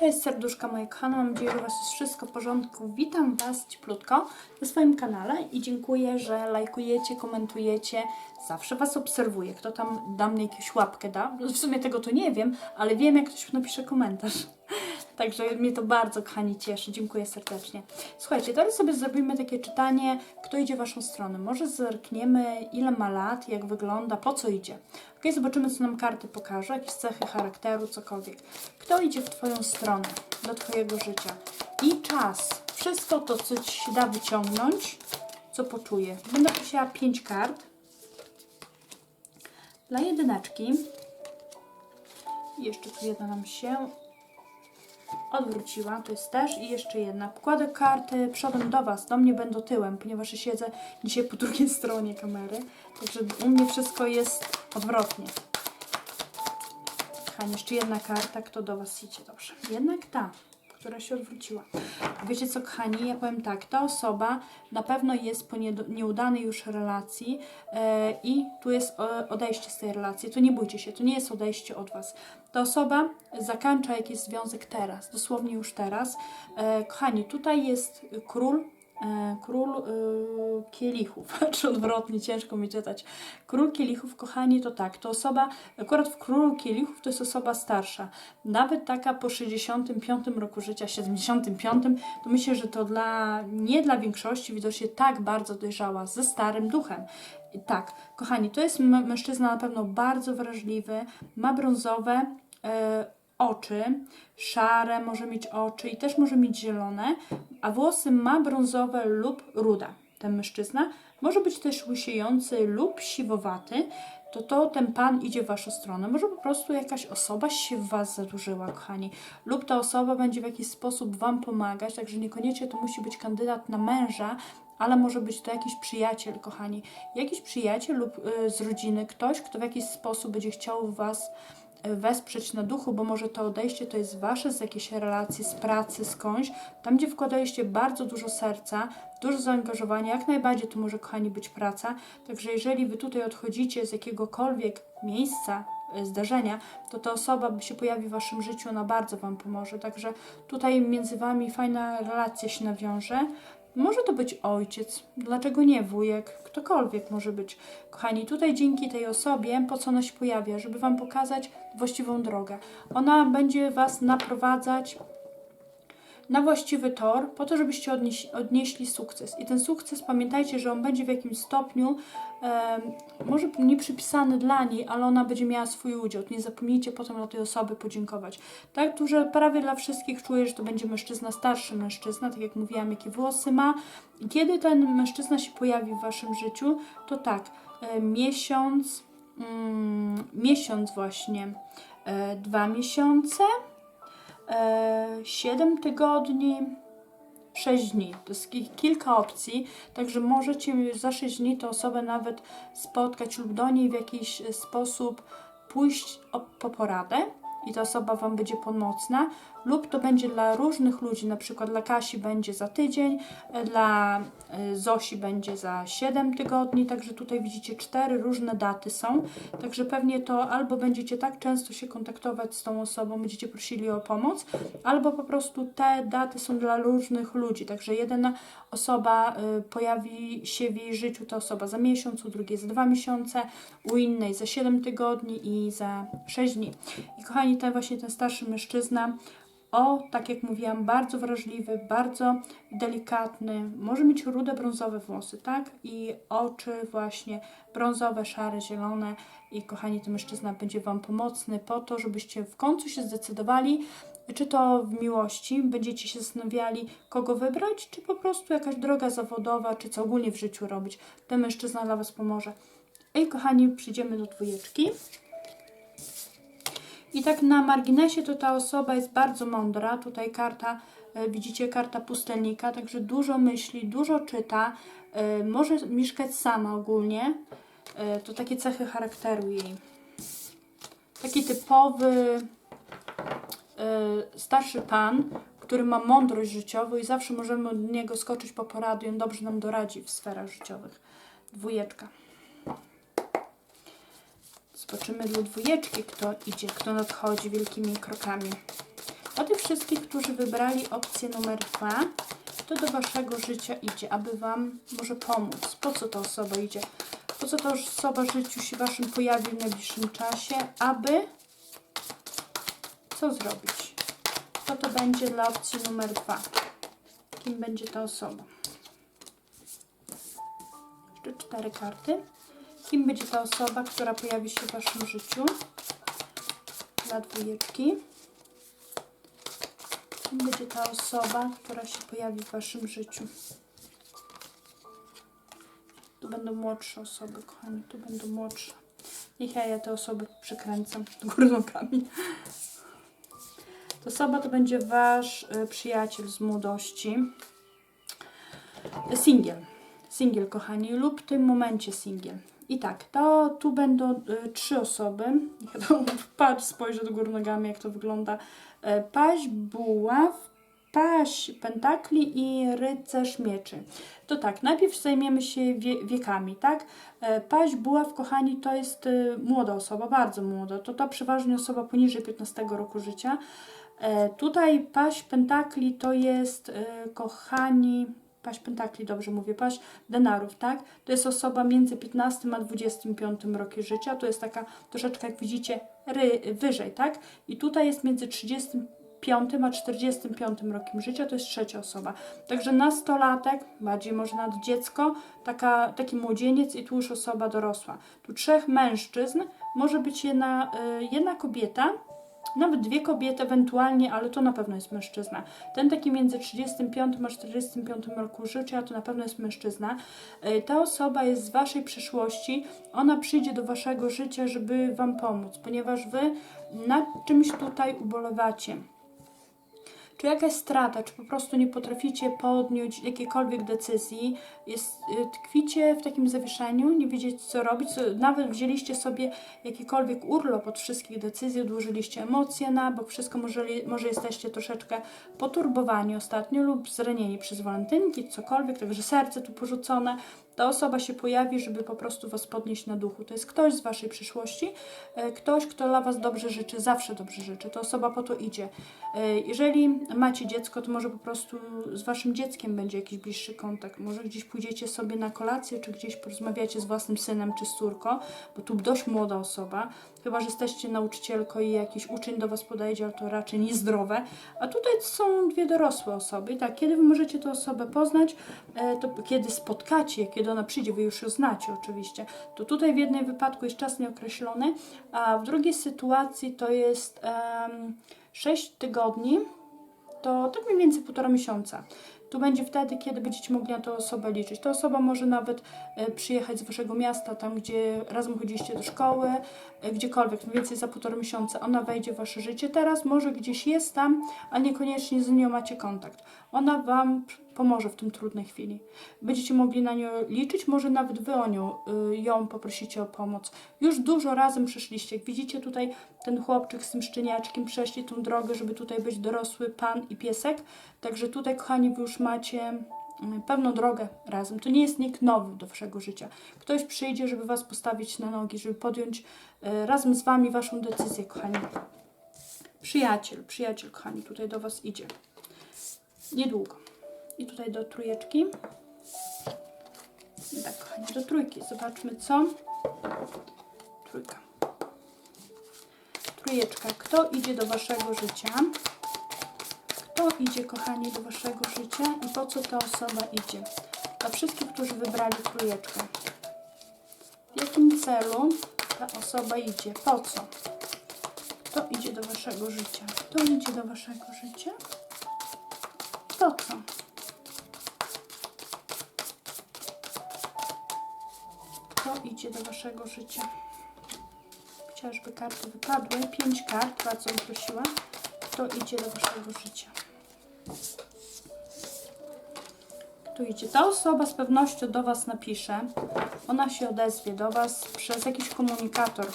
Cześć serduszka moje kochane, mam nadzieję, że u Was jest wszystko w porządku. Witam Was cieplutko na swoim kanale i dziękuję, że lajkujecie, komentujecie. Zawsze Was obserwuję. Kto tam da mnie jakąś łapkę da? W sumie tego to nie wiem, ale wiem jak ktoś napisze komentarz. Także mnie to bardzo, kochani, cieszy. Dziękuję serdecznie. Słuchajcie, teraz sobie zrobimy takie czytanie, kto idzie w Waszą stronę. Może zerkniemy, ile ma lat, jak wygląda, po co idzie. Ok, zobaczymy, co nam karty pokażą, jakieś cechy charakteru, cokolwiek. Kto idzie w Twoją stronę, do Twojego życia. I czas. Wszystko to, co Ci się da wyciągnąć, co poczuję. Będę prosiła pięć kart. Dla jedyneczki. Jeszcze tu jedna nam się odwróciła, to jest też i jeszcze jedna. Kładę karty przodem do Was, do mnie będą tyłem, ponieważ siedzę dzisiaj po drugiej stronie kamery, także u mnie wszystko jest odwrotnie. Kochani, jeszcze jedna karta, kto do Was idzie, dobrze. Jednak ta, która się odwróciła. Wiecie co, kochani, ja powiem tak, ta osoba na pewno jest po nie- nieudanej już relacji e, i tu jest e, odejście z tej relacji. To nie bójcie się, to nie jest odejście od Was. Ta osoba zakończa jakiś związek teraz, dosłownie już teraz. E, kochani, tutaj jest król, król e, kielichów, czy odwrotnie, ciężko mi czytać. Król kielichów, kochani, to tak, to osoba, akurat w królu kielichów to jest osoba starsza, nawet taka po 65 roku życia, 75, to myślę, że to dla, nie dla większości widocznie tak bardzo dojrzała, ze starym duchem. I tak, kochani, to jest mężczyzna na pewno bardzo wrażliwy, ma brązowe e, oczy, szare może mieć oczy i też może mieć zielone, a włosy ma brązowe lub ruda. Ten mężczyzna może być też łysiejący lub siwowaty, to to ten pan idzie w waszą stronę. Może po prostu jakaś osoba się w was zadłużyła, kochani, lub ta osoba będzie w jakiś sposób wam pomagać, także niekoniecznie to musi być kandydat na męża, ale może być to jakiś przyjaciel, kochani. Jakiś przyjaciel lub y, z rodziny, ktoś, kto w jakiś sposób będzie chciał was y, wesprzeć na duchu, bo może to odejście to jest wasze z jakiejś relacji, z pracy, skądś, tam gdzie wkładaliście bardzo dużo serca, dużo zaangażowania, jak najbardziej to może, kochani, być praca. Także jeżeli wy tutaj odchodzicie z jakiegokolwiek miejsca, y, zdarzenia, to ta osoba się pojawi w waszym życiu, ona bardzo wam pomoże. Także tutaj między wami fajna relacja się nawiąże. Może to być ojciec, dlaczego nie wujek, ktokolwiek może być. Kochani, tutaj dzięki tej osobie, po co ona się pojawia, żeby Wam pokazać właściwą drogę. Ona będzie Was naprowadzać na właściwy tor, po to, żebyście odnieś, odnieśli sukces. I ten sukces, pamiętajcie, że on będzie w jakimś stopniu, em, może nie przypisany dla niej, ale ona będzie miała swój udział. Nie zapomnijcie potem dla tej osoby podziękować. Tak, tu, że prawie dla wszystkich czuję, że to będzie mężczyzna, starszy mężczyzna, tak jak mówiłam, jakie włosy ma. Kiedy ten mężczyzna się pojawi w waszym życiu, to tak, e, miesiąc, mm, miesiąc właśnie, e, dwa miesiące, e, 7 tygodni, 6 dni. To jest ki- kilka opcji, także możecie za 6 dni tę osobę nawet spotkać lub do niej w jakiś e, sposób pójść po poradę i ta osoba Wam będzie pomocna, lub to będzie dla różnych ludzi, na przykład dla Kasi będzie za tydzień, e, dla e, Zosi będzie za 7 tygodni, także tutaj widzicie cztery różne daty są, także pewnie to albo będziecie tak często się kontaktować z tą osobą, będziecie prosili o pomoc, albo po prostu te daty są dla różnych ludzi, także jedna osoba y, pojawi się w jej życiu, ta osoba za miesiąc, u drugiej za dwa miesiące, u innej za 7 tygodni i za 6 dni. I kochani, ten właśnie ten starszy mężczyzna, o, tak jak mówiłam, bardzo wrażliwy, bardzo delikatny, może mieć rude brązowe włosy, tak? I oczy właśnie brązowe, szare, zielone. I kochani, ten mężczyzna będzie Wam pomocny po to, żebyście w końcu się zdecydowali, czy to w miłości będziecie się zastanawiali, kogo wybrać, czy po prostu jakaś droga zawodowa, czy co ogólnie w życiu robić. Ten mężczyzna dla Was pomoże. I kochani, przyjdziemy do dwójeczki. I tak na marginesie to ta osoba jest bardzo mądra. Tutaj karta, e, widzicie, karta pustelnika, także dużo myśli, dużo czyta. e, Może mieszkać sama ogólnie. E, To takie cechy charakteru jej. Taki typowy starszy pan, który ma mądrość życiową i zawsze możemy od niego skoczyć po porady i on dobrze nam doradzi w sferach życiowych. Dwójeczka. Zobaczymy dla dwójeczki, kto idzie, kto nadchodzi wielkimi krokami. Dla tych wszystkich, którzy wybrali opcję numer dwa, to do Waszego życia idzie, aby Wam może pomóc. Po co ta osoba idzie? Po co ta osoba życiu się Waszym pojawi w najbliższym czasie, aby co zrobić? Co to będzie dla opcji numer dwa? Kim będzie ta osoba? Jeszcze cztery karty. Kim będzie ta osoba, która pojawi się w Waszym życiu? Dla dwójeczki. Kim będzie ta osoba, która się pojawi w Waszym życiu? Tu będą młodsze osoby, kochani, tu będą młodsze. Niech ja, ja te osoby góry nogami. Ta osoba to będzie Wasz y, przyjaciel z młodości. Singiel. Singiel, kochani, lub w tym momencie singiel. I tak, to tu będą y, trzy osoby. Niech to patrz, spojrzę do góry nogami, jak to wygląda. Y, paź, buław, paź pentakli i rycerz mieczy. To tak, najpierw zajmiemy się wie, wiekami, tak? E, Paź buław, kochani, to jest y, młoda osoba, bardzo młoda. To to przeważnie osoba poniżej 15 roku życia. E, Tutaj paź pentakli to jest, y, kochani, paź pentakli, dobrze mówię, paź denarów, tak? To jest osoba między 15 a 25 rokiem życia. To jest taka troszeczkę, jak widzicie, ry, wyżej, tak? I tutaj jest między 35 a 45 rokiem życia, to jest trzecia osoba. Także nastolatek, bardziej może nad dziecko, taka, taki młodzieniec i tu już osoba dorosła. Tu trzech mężczyzn, może być jedna, y, jedna kobieta, nawet dwie kobiety ewentualnie, ale to na pewno jest mężczyzna. Ten taki między 35 a 45 roku życia to na pewno jest mężczyzna. E, Ta osoba jest z waszej przyszłości, ona przyjdzie do waszego życia, żeby wam pomóc, ponieważ wy nad czymś tutaj ubolewacie. Czy jakaś strata, czy po prostu nie potraficie podjąć jakiejkolwiek decyzji, jest, y, tkwicie w takim zawieszeniu, nie wiedzieć co robić, nawet wzięliście sobie jakikolwiek urlop od wszystkich decyzji, odłożyliście emocje na bok, wszystko może, może jesteście troszeczkę poturbowani ostatnio lub zranieni przez walentynki, cokolwiek, także serce tu porzucone, ta osoba się pojawi, żeby po prostu Was podnieść na duchu. To jest ktoś z Waszej przyszłości, e, ktoś, kto dla Was dobrze życzy, zawsze dobrze życzy. Ta osoba po to idzie. E, Jeżeli macie dziecko, to może po prostu z Waszym dzieckiem będzie jakiś bliższy kontakt. Może gdzieś pójdziecie sobie na kolację, czy gdzieś porozmawiacie z własnym synem czy córką, bo tu dość młoda osoba. Chyba, że jesteście nauczycielką i jakiś uczeń do Was podejdzie, ale to raczej niezdrowe. A tutaj są dwie dorosłe osoby. Tak, kiedy Wy możecie tę osobę poznać, e, to kiedy spotkacie, kiedy ona przyjdzie, Wy już ją znacie oczywiście, to tutaj w jednym wypadku jest czas nieokreślony, a w drugiej sytuacji to jest em, 6 tygodni, to tak mniej więcej półtora miesiąca. Tu będzie wtedy, kiedy będziecie mogli na tę osobę liczyć. Ta osoba może nawet e, przyjechać z waszego miasta, tam gdzie razem chodziliście do szkoły, e, gdziekolwiek, mniej więcej za półtora miesiąca ona wejdzie w wasze życie. Teraz może gdzieś jest tam, a niekoniecznie z nią macie kontakt. Ona wam pomoże w tym trudnej chwili. Będziecie mogli na nią liczyć, może nawet wy o nią, y, ją poprosicie o pomoc. Już dużo razem przeszliście. Jak widzicie tutaj ten chłopczyk z tym szczeniaczkiem przeszli tą drogę, żeby tutaj być dorosły pan i piesek. Także tutaj, kochani, wy już macie y, pewną drogę razem. To nie jest nikt nowy do waszego życia. Ktoś przyjdzie, żeby was postawić na nogi, żeby podjąć y, razem z wami waszą decyzję, kochani. Przyjaciel, przyjaciel, kochani, tutaj do was idzie. Niedługo. I tutaj do trójeczki. I tak, kochani, do trójki. Zobaczmy co. Trójka. Trójeczka. Kto idzie do waszego życia? Kto idzie, kochani, do waszego życia i po co ta osoba idzie? Dla wszystkich, którzy wybrali trójeczkę. W jakim celu ta osoba idzie? Po co? Kto idzie do waszego życia? Kto idzie do waszego życia? Po co? Kto idzie do waszego życia? Chciała, żeby karty wypadły. Pięć kart, bardzo prosiła. Kto idzie do waszego życia? Kto idzie? Ta osoba z pewnością do was napisze. Ona się odezwie do was przez jakiś komunikator.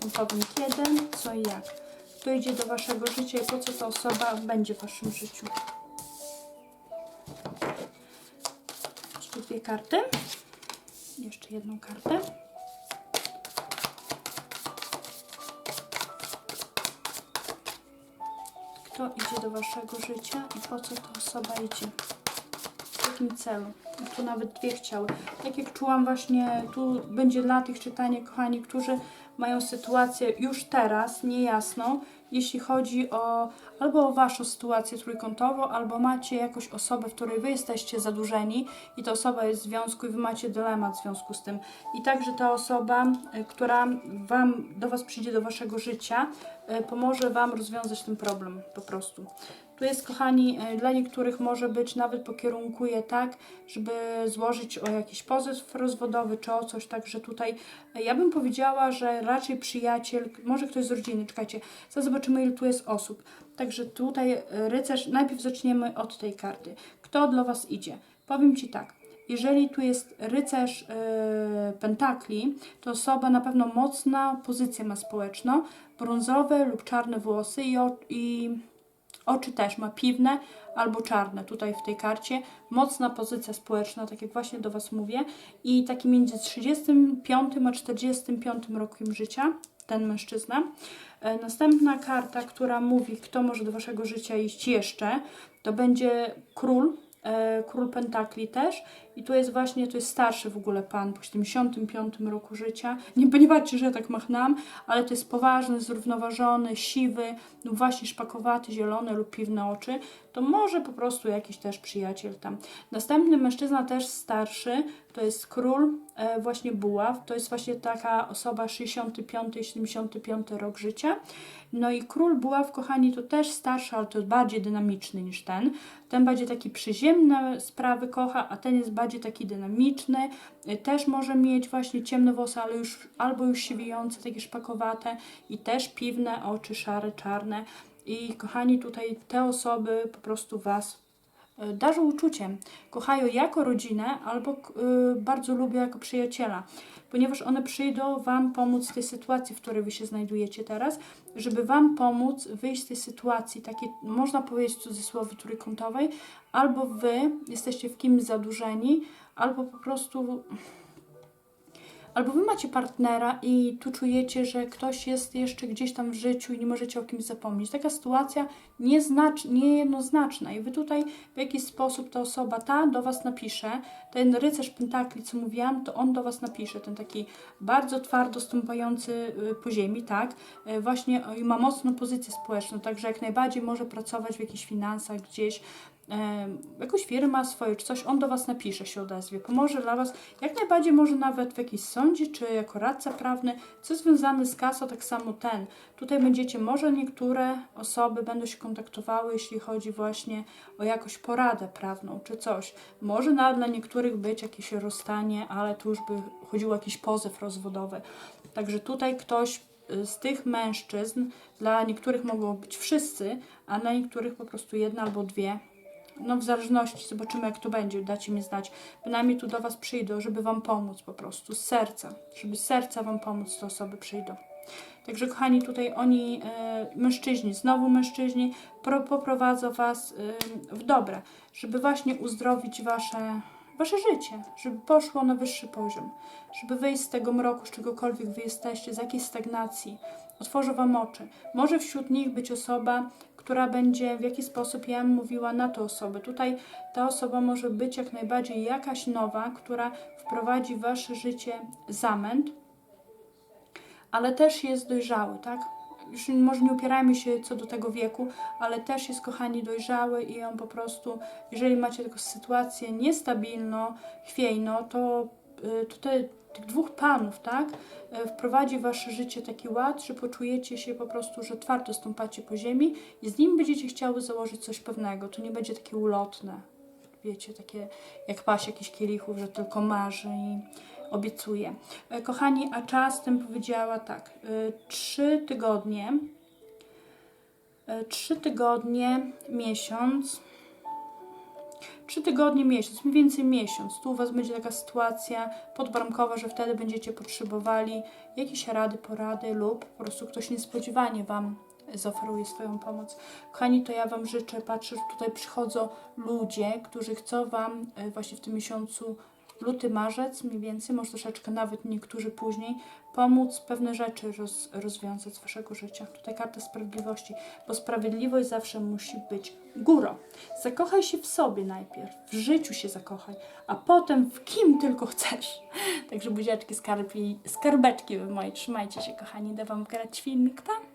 Wam powiem kiedy, co i jak. Kto idzie do waszego życia i po co ta osoba będzie w waszym życiu. Karty. Jeszcze jedną kartę. Kto idzie do Waszego życia i po co ta osoba idzie? W jakim celu? Tu nawet dwie chciały. Tak jak czułam właśnie, tu będzie dla tych czytanie, kochani, którzy mają sytuację już teraz niejasną, jeśli chodzi o albo o Waszą sytuację trójkątową, albo macie jakąś osobę, w której Wy jesteście zadłużeni i ta osoba jest w związku i Wy macie dylemat w związku z tym. I także ta osoba, y, która Wam, do Was przyjdzie do Waszego życia, pomoże Wam rozwiązać ten problem po prostu. Tu jest, kochani, y, dla niektórych może być nawet pokierunkuje tak, żeby złożyć o jakiś pozew rozwodowy czy o coś, także tutaj y, ja bym powiedziała, że raczej przyjaciel, może ktoś z rodziny, czekajcie, zaraz zobaczymy ile tu jest osób. Także tutaj rycerz, najpierw zaczniemy od tej karty. Kto dla Was idzie? Powiem Ci tak, jeżeli tu jest rycerz yy, pentakli, to osoba na pewno mocna pozycję ma społeczną, brązowe lub czarne włosy i, o, i Oczy też ma piwne albo czarne tutaj w tej karcie. Mocna pozycja społeczna, tak jak właśnie do Was mówię. I taki między 35 a 45 rokiem życia ten mężczyzna. E, Następna karta, która mówi, kto może do Waszego życia iść jeszcze, to będzie król, król pentakli też. I tu jest właśnie, to jest starszy w ogóle pan, po 75 roku życia. Nie, nie patrzcie, że ja tak machnam, ale to jest poważny, zrównoważony, siwy, lub właśnie szpakowaty, zielone lub piwne oczy. To może po prostu jakiś też przyjaciel tam. Następny mężczyzna też starszy, to jest król e, właśnie buław. To jest właśnie taka osoba 65-75 rok życia. No i król buław, kochani, to też starszy, ale to bardziej dynamiczny niż ten. Ten bardziej taki przyziemne sprawy kocha, a ten jest bardziej taki dynamiczny. Y, Też może mieć właśnie ciemne włosy, ale już albo już siwiejące, takie szpakowate i też piwne oczy, szare, czarne. I kochani, tutaj te osoby po prostu Was y, darzą uczuciem. Kochają jako rodzinę albo y, bardzo lubią jako przyjaciela, ponieważ one przyjdą Wam pomóc w tej sytuacji, w której Wy się znajdujecie teraz, żeby Wam pomóc wyjść z tej sytuacji, takiej, można powiedzieć w cudzysłowie trójkątowej, albo Wy jesteście w kimś zadłużeni, albo po prostu Albo wy macie partnera i tu czujecie, że ktoś jest jeszcze gdzieś tam w życiu i nie możecie o kimś zapomnieć. Taka sytuacja nieznacz, niejednoznaczna i wy tutaj w jakiś sposób ta osoba ta do was napisze. Ten rycerz pentakli, co mówiłam, to on do was napisze. Ten taki bardzo twardo stąpający y, po ziemi, tak? Y, Właśnie y, ma mocną pozycję społeczną, także jak najbardziej może pracować w jakichś finansach gdzieś, jakąś firma swoją czy coś, on do Was napisze, się odezwie, pomoże dla Was, jak najbardziej może nawet w jakimś sądzie, czy jako radca prawny, co związane z kasą, tak samo ten. Tutaj będziecie, może niektóre osoby będą się kontaktowały, jeśli chodzi właśnie o jakąś poradę prawną, czy coś. Może nawet dla niektórych być jakieś rozstanie, ale tu już by chodziło o jakiś pozew rozwodowy. Także tutaj ktoś y, z tych mężczyzn, dla niektórych mogą być wszyscy, a dla niektórych po prostu jedna albo dwie. No w zależności, zobaczymy jak to będzie, dacie mi znać. Bynajmniej tu do Was przyjdą, żeby Wam pomóc po prostu, z serca. Żeby z serca Wam pomóc, te osoby przyjdą. Także kochani, tutaj oni, e, mężczyźni, znowu mężczyźni, pro, poprowadzą Was e, w dobre, żeby właśnie uzdrowić Wasze, wasze życie, żeby poszło na wyższy poziom, żeby wyjść z tego mroku, z czegokolwiek Wy jesteście, z jakiejś stagnacji. Otworzę Wam oczy. Może wśród nich być osoba, która będzie w jakiś sposób, ja mówiła na tę osobę. Tutaj ta osoba może być jak najbardziej jakaś nowa, która wprowadzi w Wasze życie zamęt, ale też jest dojrzały, tak? Już może nie upierajmy się co do tego wieku, ale też jest, kochani, dojrzały i on po prostu, jeżeli macie taką sytuację niestabilną, chwiejną, to, y, to te, tych dwóch panów, tak, y, wprowadzi w wasze życie taki ład, że poczujecie się po prostu, że twardo stąpacie po ziemi i z nim będziecie chciały założyć coś pewnego. To nie będzie takie ulotne, wiecie, takie jak paść jakichś kielichów, że tylko marzy i obiecuje. E, Kochani, a czas tym powiedziała tak, y, trzy tygodnie, trzy tygodnie, miesiąc, trzy tygodnie, miesiąc, mniej więcej miesiąc. Tu u Was będzie taka sytuacja podbramkowa, że wtedy będziecie potrzebowali jakieś rady, porady lub po prostu ktoś niespodziewanie Wam zaoferuje swoją pomoc. Kochani, to ja Wam życzę, patrzę, że tutaj przychodzą ludzie, którzy chcą Wam e, właśnie w tym miesiącu luty, marzec mniej więcej, może troszeczkę nawet niektórzy później, pomóc pewne rzeczy roz, rozwiązać z Waszego życia. Tutaj karta sprawiedliwości, bo sprawiedliwość zawsze musi być górą. Zakochaj się w sobie najpierw, w życiu się zakochaj, a potem w kim tylko chcesz. Także buziaczki, skarbi, skarbeczki wy moje, trzymajcie się kochani, idę Wam grać filmik, pa!